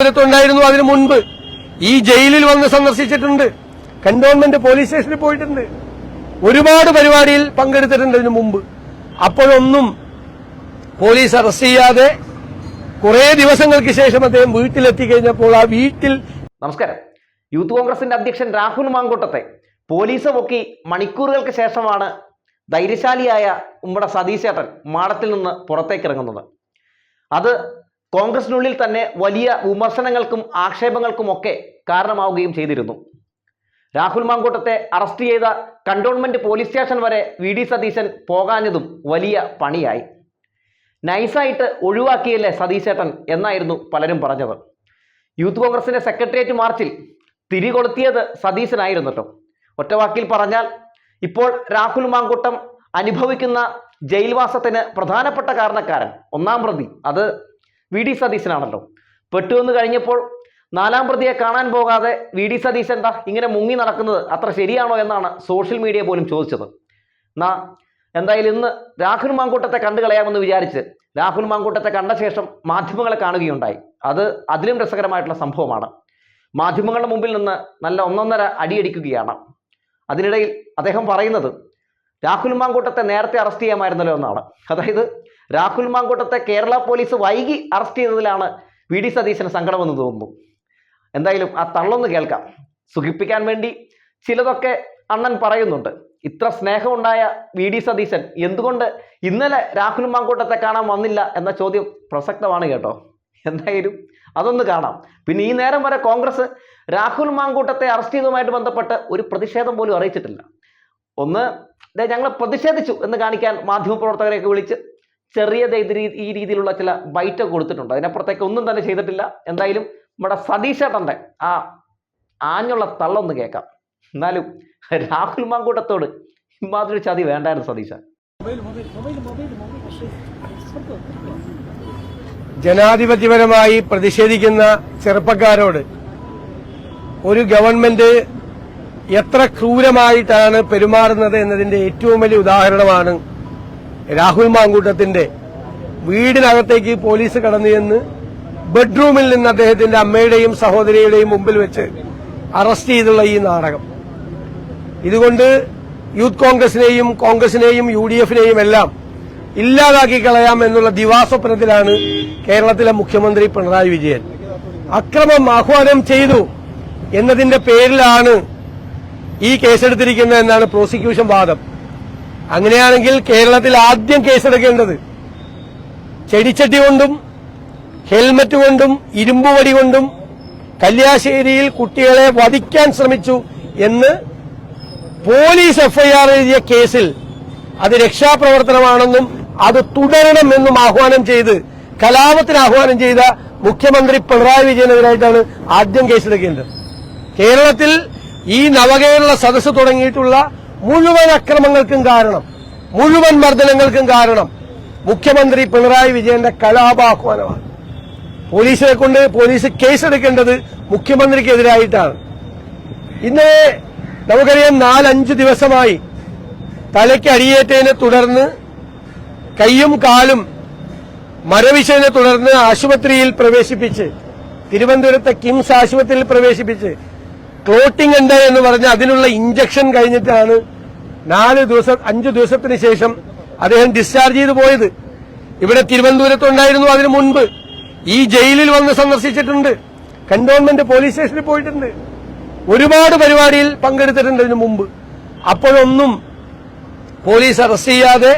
തിരുവനന്തപുരത്തുണ്ടായിരുന്നു അതിനു മുൻപ്. ഈ ജയിലിൽ വന്ന് സന്ദർശിച്ചിട്ടുണ്ട്. കന്റോൺമെന്റ് പോലീസ് സ്റ്റേഷനിൽ പോയിട്ടുണ്ട്. ഒരുപാട് പരിപാടിയിൽ പങ്കെടുത്തിട്ടുണ്ട് ഇതിനു മുമ്പ്. അപ്പോഴൊന്നും പോലീസ് അറസ്റ്റ് ചെയ്യാതെ കുറെ ദിവസങ്ങൾക്ക് ശേഷം അദ്ദേഹം വീട്ടിലെത്തി കഴിഞ്ഞപ്പോൾ ആ വീട്ടിൽ നമസ്കാരം. യൂത്ത് കോൺഗ്രസിന്റെ അധ്യക്ഷൻ രാഹുൽ മാങ്കൂട്ടത്തെ പോലീസ് പൊക്കി മണിക്കൂറുകൾക്ക് ശേഷമാണ് ധൈര്യശാലിയായ ഉമ്മടെ സതീശേട്ടൻ മാടത്തിൽ നിന്ന് പുറത്തേക്ക് ഇറങ്ങുന്നത് അത് കോൺഗ്രസിനുള്ളിൽ തന്നെ വലിയ വിമർശനങ്ങൾക്കും ആക്ഷേപങ്ങൾക്കും ഒക്കെ കാരണമാവുകയും ചെയ്തിരുന്നു. രാഹുൽ മാങ്കൂട്ടത്തെ അറസ്റ്റ് ചെയ്ത കണ്ടോൺമെന്റ് പോലീസ് സ്റ്റേഷൻ വരെ വി ഡി സതീശൻ പോകാഞ്ഞതും വലിയ പണിയായി. നൈസായിട്ട് ഒഴിവാക്കിയല്ലേ സതീശേട്ടൻ എന്നായിരുന്നു പലരും പറഞ്ഞത്. യൂത്ത് കോൺഗ്രസിന്റെ സെക്രട്ടേറിയറ്റ് മാർച്ചിൽ തിരികൊളുത്തിയത് സതീശനായിരുന്നല്ലോ. ഒറ്റവാക്കിൽ പറഞ്ഞാൽ ഇപ്പോൾ രാഹുൽ മാങ്കൂട്ടം അനുഭവിക്കുന്ന ജയിൽവാസത്തിന് പ്രധാനപ്പെട്ട കാരണക്കാരൻ ഒന്നാം പ്രതി. അത് വി ഡി സതീശനാണല്ലോ. പെട്ടുവന്ന് കഴിഞ്ഞപ്പോൾ നാലാം പ്രതിയെ കാണാൻ പോകാതെ വി ഡി സതീശൻ എന്താ ഇങ്ങനെ മുങ്ങി നടക്കുന്നത് അത്ര ശരിയാണോ എന്നാണ് സോഷ്യൽ മീഡിയ പോലും ചോദിച്ചത്. എന്നാ എന്തായാലും ഇന്ന് രാഹുൽ മാങ്കൂട്ടത്തെ കണ്ടു കളയാമെന്ന് വിചാരിച്ച് രാഹുൽ മാങ്കൂട്ടത്തെ കണ്ട ശേഷം മാധ്യമങ്ങളെ കാണുകയുണ്ടായി. അത് അതിലും രസകരമായിട്ടുള്ള സംഭവമാണ്. മാധ്യമങ്ങളുടെ മുമ്പിൽ നിന്ന് നല്ല ഒന്നൊന്നര അടിയടിക്കുകയാണ്. അതിനിടയിൽ അദ്ദേഹം പറയുന്നത് രാഹുൽ മാങ്കൂട്ടത്തെ നേരത്തെ അറസ്റ്റ് ചെയ്യാമായിരുന്നല്ലോ എന്നാണ്. അതായത് രാഹുൽ മാങ്കൂട്ടത്തെ കേരള പോലീസ് വൈകി അറസ്റ്റ് ചെയ്തതിലാണ് വി ഡി സതീശന് സങ്കടമെന്ന് തോന്നുന്നു. എന്തായാലും ആ തള്ളൊന്ന് കേൾക്കാം. സുഖിപ്പിക്കാൻ വേണ്ടി ചിലതൊക്കെ അണ്ണൻ പറയുന്നുണ്ട്. ഇത്ര സ്നേഹമുണ്ടായ വി ഡി സതീശൻ എന്തുകൊണ്ട് ഇന്നലെ രാഹുൽ മാങ്കൂട്ടത്തെ കാണാൻ വന്നില്ല എന്ന ചോദ്യം പ്രസക്തമാണ് കേട്ടോ. എന്തായാലും അതൊന്ന് കാണാം. പിന്നെ ഈ നേരം വരെ കോൺഗ്രസ് രാഹുൽ മാങ്കൂട്ടത്തെ അറസ്റ്റ് ചെയ്തതുമായിട്ട് ബന്ധപ്പെട്ട് ഒരു പ്രതിഷേധം പോലും അറിയിച്ചിട്ടില്ല. ഒന്ന് ഞങ്ങൾ പ്രതിഷേധിച്ചു എന്ന് കാണിക്കാൻ മാധ്യമപ്രവർത്തകരെയൊക്കെ വിളിച്ച് ചെറിയ ഈ രീതിയിലുള്ള ചില ബൈറ്റ് കൊടുത്തിട്ടുണ്ട്. അതിനപ്പുറത്തേക്ക് ഒന്നും തന്നെ ചെയ്തിട്ടില്ല. എന്തായാലും നമ്മുടെ സതീഷേട്ടന്റെ ആ ആഞ്ഞുള്ള തള്ളൊന്ന് കേൾക്കാം. എന്നാലും രാഹുൽ മാങ്കൂട്ടത്തോട് ഇമാതിരി ചതി വേണ്ടായിരുന്നു സതീശ. ജനാധിപത്യപരമായി പ്രതിഷേധിക്കുന്ന ചെറുപ്പക്കാരോട് ഒരു ഗവൺമെന്റ് എത്ര ക്രൂരമായിട്ടാണ് പെരുമാറുന്നത് എന്നതിന്റെ ഏറ്റവും വലിയ ഉദാഹരണമാണ് രാഹുൽ മാങ്കൂട്ടത്തിന്റെ വീടിനകത്തേക്ക് പോലീസ് കടന്നു ചെന്ന് ബെഡ്റൂമിൽ നിന്ന് അദ്ദേഹത്തിന്റെ അമ്മയുടെയും സഹോദരിയുടെയും മുമ്പിൽ വെച്ച് അറസ്റ്റ് ചെയ്തുള്ള ഈ നാടകം. ഇതുകൊണ്ട് യൂത്ത് കോൺഗ്രസിനെയും കോൺഗ്രസിനെയും യു ഡി എഫിനെയും എല്ലാം ഇല്ലാതാക്കി കളയാം എന്നുള്ള ദിവാസ്വപ്നത്തിലാണ് കേരളത്തിലെ മുഖ്യമന്ത്രി പിണറായി വിജയൻ. അക്രമം ആഹ്വാനം ചെയ്തു എന്നതിന്റെ പേരിലാണ് ഈ കേസെടുത്തിരിക്കുന്നത് എന്നാണ് പ്രോസിക്യൂഷൻ വാദം. അങ്ങനെയാണെങ്കിൽ കേരളത്തിൽ ആദ്യം കേസെടുക്കേണ്ടത് ചെടിച്ചട്ടി കൊണ്ടും ഹെൽമറ്റ് കൊണ്ടും ഇരുമ്പുവടി കൊണ്ടും കല്യാശ്ശേരിയിൽ കുട്ടികളെ വധിക്കാൻ ശ്രമിച്ചു എന്ന് പോലീസ് എഫ്ഐആർ എഴുതിയ കേസിൽ അത് രക്ഷാപ്രവർത്തനമാണെന്നും അത് തുടരണമെന്നും ആഹ്വാനം ചെയ്ത് കലാപത്തിന് ആഹ്വാനം ചെയ്ത മുഖ്യമന്ത്രി പിണറായി വിജയനെതിരായിട്ടാണ് ആദ്യം കേസെടുക്കേണ്ടത് കേരളത്തിൽ ഈ നവകേരള സദസ്സ് തുടങ്ങിയിട്ടുള്ള മുഴുവൻ അക്രമങ്ങൾക്കും കാരണം മുഴുവൻ മർദ്ദനങ്ങൾക്കും കാരണം മുഖ്യമന്ത്രി പിണറായി വിജയന്റെ കലാപാഹ്വാനമാണ്. പോലീസിനെ കൊണ്ട് പോലീസ് കേസെടുക്കേണ്ടത് മുഖ്യമന്ത്രിക്കെതിരായിട്ടാണ്. ഇന്ന് നമുക്കറിയാം നാലഞ്ച് ദിവസമായി തലയ്ക്ക് അടിയേറ്റതിനെ തുടർന്ന് കൈയും കാലും മരവിച്ചതിനെ തുടർന്ന് ആശുപത്രിയിൽ പ്രവേശിപ്പിച്ച് തിരുവനന്തപുരത്തെ കിംസ് ആശുപത്രിയിൽ പ്രവേശിപ്പിച്ച് ക്ലോട്ടിംഗ് ഉണ്ട് എന്ന് പറഞ്ഞ് അതിനുള്ള ഇഞ്ചക്ഷൻ കഴിഞ്ഞിട്ടാണ് നാല് ദിവസം അഞ്ചു ദിവസത്തിന് ശേഷം അദ്ദേഹം ഡിസ്ചാർജ് ചെയ്തു പോയത്. ഇവിടെ തിരുവനന്തപുരത്തുണ്ടായിരുന്നു അതിനു മുൻപ്. ഈ ജയിലിൽ വന്ന് സന്ദർശിച്ചിട്ടുണ്ട്. കന്റോൺമെന്റ് പോലീസ് സ്റ്റേഷനിൽ പോയിട്ടുണ്ട്. ഒരുപാട് പരിപാടിയിൽ പങ്കെടുത്തിട്ടുണ്ട് ഇതിനു മുമ്പ്. അപ്പോഴൊന്നും പോലീസ് അറസ്റ്റ് ചെയ്യാതെ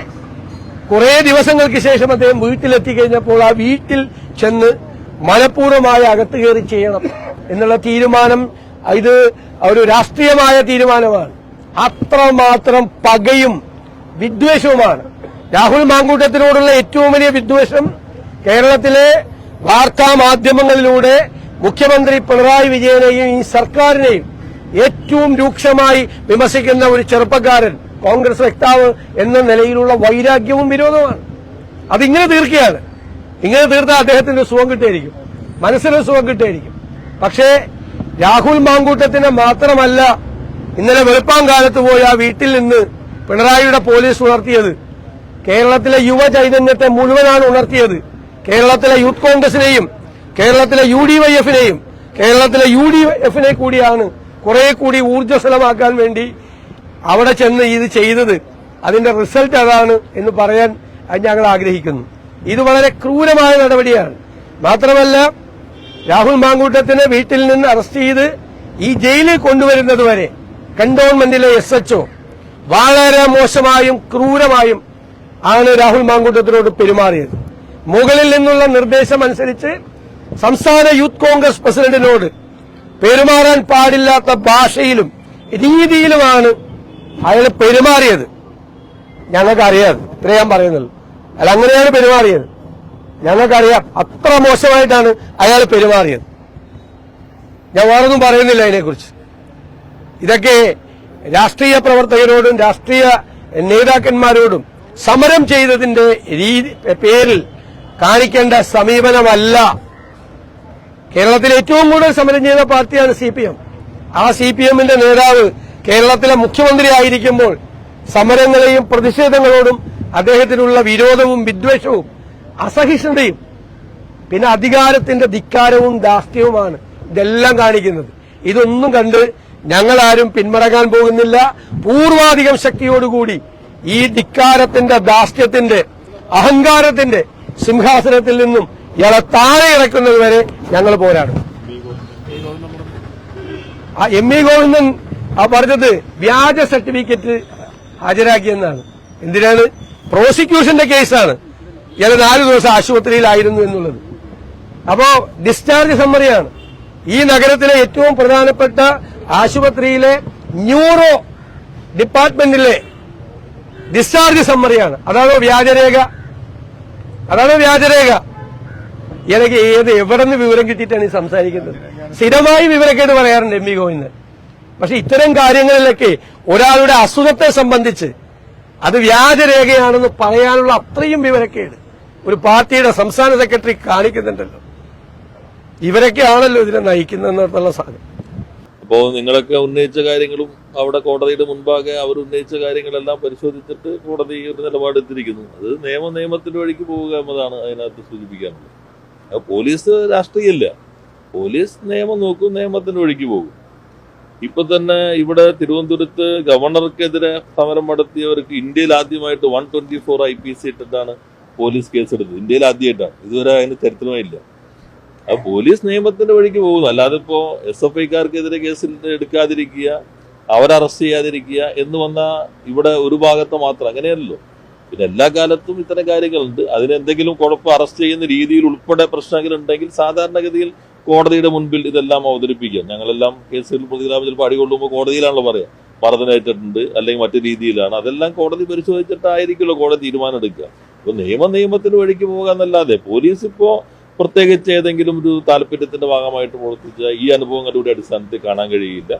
കുറെ ദിവസങ്ങൾക്ക് ശേഷം അദ്ദേഹം വീട്ടിലെത്തി കഴിഞ്ഞപ്പോൾ ആ വീട്ടിൽ ചെന്ന് മനഃപൂർവമായി അകത്ത് കയറി ചെയ്യണം എന്നുള്ള തീരുമാനം ഇത് ഒരു രാഷ്ട്രീയമായ തീരുമാനമാണ്. അത്രമാത്രം പകയും വിദ്വേഷവുമാണ്. രാഹുൽ മാങ്കൂട്ടത്തിനോടുള്ള ഏറ്റവും വലിയ വിദ്വേഷം കേരളത്തിലെ വാർത്താ മാധ്യമങ്ങളിലൂടെ മുഖ്യമന്ത്രി പിണറായി വിജയനെയും ഈ സർക്കാരിനെയും ഏറ്റവും രൂക്ഷമായി വിമർശിക്കുന്ന ഒരു ചെറുപ്പക്കാരൻ കോൺഗ്രസ് വക്താവ് എന്ന നിലയിലുള്ള വൈരാഗ്യവും വിരോധമാണ് അതിങ്ങനെ തീർക്കുകയാണ്. ഇങ്ങനെ തീർത്താൽ അദ്ദേഹത്തിന് സുഖം കിട്ടിയിരിക്കും. മനസ്സിന് സുഖം കിട്ടിയിരിക്കും. പക്ഷേ രാഹുൽ മാങ്കൂട്ടത്തിന് മാത്രമല്ല ഇന്നലെ വെളുപ്പാങ്കാലത്ത് പോയി ആ വീട്ടിൽ നിന്ന് പിണറായിയുടെ പോലീസ് ഉണർത്തിയത്. കേരളത്തിലെ യുവചൈതന്യത്തെ മുഴുവനാണ് ഉണർത്തിയത്. കേരളത്തിലെ യൂത്ത് കോൺഗ്രസിനെയും കേരളത്തിലെ യു ഡി വൈ എഫിനെയും കേരളത്തിലെ യു ഡി എഫിനെ കൂടിയാണ് കുറെ കൂടി ഊർജസ്വലമാക്കാൻ വേണ്ടി അവിടെ ചെന്ന് ഇത് ചെയ്തത്. അതിന്റെ റിസൾട്ട് അതാണ് എന്ന് പറയാൻ ഞങ്ങൾ ആഗ്രഹിക്കുന്നു. ഇത് വളരെ ക്രൂരമായ നടപടിയാണ്. മാത്രമല്ല രാഹുൽ മാങ്കൂട്ടത്തിനെ വീട്ടിൽ നിന്ന് അറസ്റ്റ് ചെയ്ത് ഈ ജയിലിൽ കൊണ്ടുവരുന്നത് വരെ കണ്ടോൺമെന്റിലെ എസ് എച്ച്ഒ വളരെ മോശമായും ക്രൂരമായും ആണ് രാഹുൽ മാങ്കൂട്ടത്തിനോട് പെരുമാറിയത്. മുകളിൽ നിന്നുള്ള നിർദ്ദേശം അനുസരിച്ച് സംസ്ഥാന യൂത്ത് കോൺഗ്രസ് പ്രസിഡന്റിനോട് പെരുമാറാൻ പാടില്ലാത്ത ഭാഷയിലും രീതിയിലുമാണ് അയാൾ പെരുമാറിയത്. ഞങ്ങൾക്ക് അറിയാതെ ഇത്രയും പറയുന്നുള്ളൂ. അയാൾ അങ്ങനെയാണ് പെരുമാറിയത്. ഞങ്ങൾക്കറിയാം അത്ര മോശമായിട്ടാണ് അയാൾ പെരുമാറിയത്. ഞാൻ വേറൊന്നും പറയുന്നില്ല അതിനെക്കുറിച്ച്. ഇതൊക്കെ രാഷ്ട്രീയ പ്രവർത്തകരോടും രാഷ്ട്രീയ നേതാക്കന്മാരോടും സമരം ചെയ്തതിന്റെ രീതി പേരിൽ കാണിക്കേണ്ട സമീപനമല്ല. കേരളത്തിൽ ഏറ്റവും കൂടുതൽ സമരം ചെയ്ത പാർട്ടിയാണ് സി പി എം. ആ സി പി എമ്മിന്റെ നേതാവ് കേരളത്തിലെ മുഖ്യമന്ത്രി ആയിരിക്കുമ്പോൾ സമരങ്ങളെയും പ്രതിഷേധങ്ങളോടും അദ്ദേഹത്തിനുള്ള വിരോധവും വിദ്വേഷവും അസഹിഷ്ണുതയും പിന്നെ അധികാരത്തിന്റെ ധിക്കാരവും ദാഷ്ട്യവുമാണ് ഇതെല്ലാം കാണിക്കുന്നത്. ഇതൊന്നും കണ്ട് ഞങ്ങളാരും പിന്മടങ്ങാൻ പോകുന്നില്ല. പൂർവാധികം ശക്തിയോടുകൂടി ഈ ധിക്കാരത്തിന്റെ ദാഷ്ട്യത്തിന്റെ അഹങ്കാരത്തിന്റെ സിംഹാസനത്തിൽ നിന്നും ഇയാളെ താഴെ ഇറക്കുന്നത് വരെ ഞങ്ങൾ പോരാടും. ആ എം ഇ ഗോവിന്ദൻ ആ പറഞ്ഞത് വ്യാജ സർട്ടിഫിക്കറ്റ് ഹാജരാക്കിയെന്നാണ്. എന്തിനാണ്? പ്രോസിക്യൂഷന്റെ കേസാണ്. ഇയാൾ നാല് ദിവസം ആശുപത്രിയിലായിരുന്നു എന്നുള്ളത്. അപ്പോ ഡിസ്ചാർജ് സമ്മറിയാണ് ഈ നഗരത്തിലെ ഏറ്റവും പ്രധാനപ്പെട്ട ആശുപത്രിയിലെ ന്യൂറോ ഡിപ്പാർട്ട്മെന്റിലെ ഡിസ്ചാർജ് സമ്മറിയാണ് അതാണോ വ്യാജരേഖ? അതാണോ വ്യാജരേഖ? എനിക്ക് ഏത് എവിടെ നിന്ന് വിവരം കിട്ടിയിട്ടാണ് ഈ സംസാരിക്കുന്നത്? സ്ഥിരമായി വിവരക്കേട് പറയാറുണ്ട് എം വി ഗോവിന്ദൻ. പക്ഷെ ഇത്തരം കാര്യങ്ങളിലൊക്കെ ഒരാളുടെ അസുഖത്തെ സംബന്ധിച്ച് അത് വ്യാജരേഖയാണെന്ന് പറയാനുള്ള അത്രയും വിവരക്കേട് ഒരു പാർട്ടിയുടെ സംസ്ഥാന സെക്രട്ടറി കാണിക്കുന്നുണ്ടല്ലോ. ഇവരൊക്കെ ആണല്ലോ ഇതിനെ നയിക്കുന്നതെന്നുള്ള സാധനം. അപ്പോ നിങ്ങളൊക്കെ ഉന്നയിച്ച കാര്യങ്ങളും അവിടെ കോടതിയുടെ മുൻപാകെ അവർ ഉന്നയിച്ച കാര്യങ്ങളെല്ലാം പരിശോധിച്ചിട്ട് കോടതി ഒരു നിലപാടെത്തിരിക്കുന്നു അത് നിയമ നിയമത്തിന്റെ വഴിക്ക് പോവുക എന്നതാണ് അതിനകത്ത് സൂചിപ്പിക്കാനുള്ളത്. പോലീസ് രാഷ്ട്രീയമില്ല പോലീസ് നിയമം നോക്കും നിയമത്തിന്റെ വഴിക്ക് പോകും. ഇപ്പൊ തന്നെ ഇവിടെ തിരുവനന്തപുരത്ത് ഗവർണർക്കെതിരെ സമരം നടത്തിയവർക്ക് ഇന്ത്യയിൽ ആദ്യമായിട്ട് one twenty four I P C ഇട്ടിട്ടാണ് പോലീസ് കേസെടുത്തത് ഇന്ത്യയിൽ ആദ്യമായിട്ടാണ്. ഇതുവരെ അതിന് ചരിത്രമായില്ല. ആ പോലീസ് നിയമത്തിന്റെ വഴിക്ക് പോകുന്നു. അല്ലാതെ ഇപ്പോ എസ് എഫ് ഐക്കാർക്കെതിരെ കേസിൽ എടുക്കാതിരിക്കുക അവരെ അറസ്റ്റ് ചെയ്യാതിരിക്കുക എന്ന് വന്ന ഇവിടെ ഒരു ഭാഗത്ത് മാത്രം അങ്ങനെയല്ലോ പിന്നെ എല്ലാ കാലത്തും ഇത്തരം കാര്യങ്ങളുണ്ട്. അതിനെന്തെങ്കിലും കുഴപ്പം അറസ്റ്റ് ചെയ്യുന്ന രീതിയിൽ ഉൾപ്പെടെ പ്രശ്നങ്ങൾ ഉണ്ടെങ്കിൽ സാധാരണഗതിയിൽ കോടതിയുടെ മുൻപിൽ ഇതെല്ലാം അവതരിപ്പിക്കാം ഞങ്ങളെല്ലാം കേസുകൾ പ്രതികരണം ചിലപ്പോൾ അടികൊള്ളുമ്പോൾ കോടതിയിലാണല്ലോ പറയാം. മർദ്ദനേറ്റിട്ടുണ്ട് അല്ലെങ്കിൽ മറ്റു രീതിയിലാണ്. അതെല്ലാം കോടതി പരിശോധിച്ചിട്ടായിരിക്കുമല്ലോ കോടതി തീരുമാനം എടുക്കുക. അപ്പൊ നിയമ നിയമത്തിന് വഴിക്ക് പോകാന്നല്ലാതെ പോലീസ് ഇപ്പോ പ്രത്യേകിച്ച് ഏതെങ്കിലും ഒരു താല്പര്യത്തിന്റെ ഭാഗമായിട്ട് പ്രവർത്തിച്ച ഈ അനുഭവങ്ങളുടെ അടിസ്ഥാനത്തിൽ കാണാൻ കഴിയില്ല.